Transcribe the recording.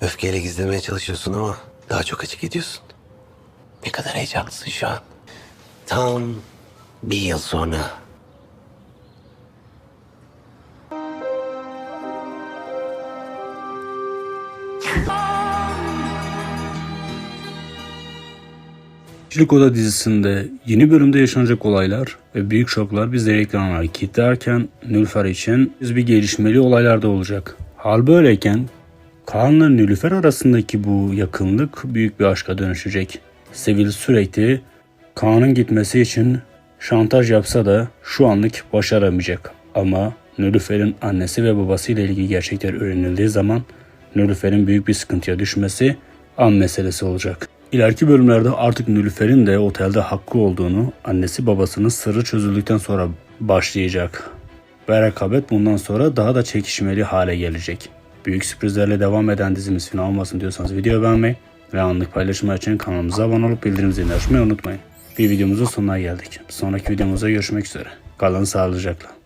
Öfkeyle gizlemeye çalışıyorsun ama daha çok açık ediyorsun. Ne kadar heyecanlısın şu an. Tam bir yıl sonra. Kişilik Oda dizisinde yeni bölümde yaşanacak olaylar ve büyük şoklar bizleri ekranlara kilitlerken Nülfer için bir gelişmeli olaylar da olacak. Hal böyleyken Kaan'la Nülfer arasındaki bu yakınlık büyük bir aşka dönüşecek. Sevil sürekli Kaan'ın gitmesi için şantaj yapsa da şu anlık başaramayacak. Ama Nülüfer'in annesi ve babası ile ilgili gerçekler öğrenildiği zaman Nülüfer'in büyük bir sıkıntıya düşmesi an meselesi olacak. İleriki bölümlerde artık Nülüfer'in de otelde hakkı olduğunu annesi babasının sırrı çözüldükten sonra başlayacak. Ve rekabet bundan sonra daha da çekişmeli hale gelecek. Büyük sürprizlerle devam eden dizimiz final olmasın diyorsanız video beğenmeyi ve anlık paylaşımlar için kanalımıza abone olup bildirim zilini açmayı unutmayın. Bir videomuzun sonuna geldik. Sonraki videomuzda görüşmek üzere. Kalın sağlıcakla.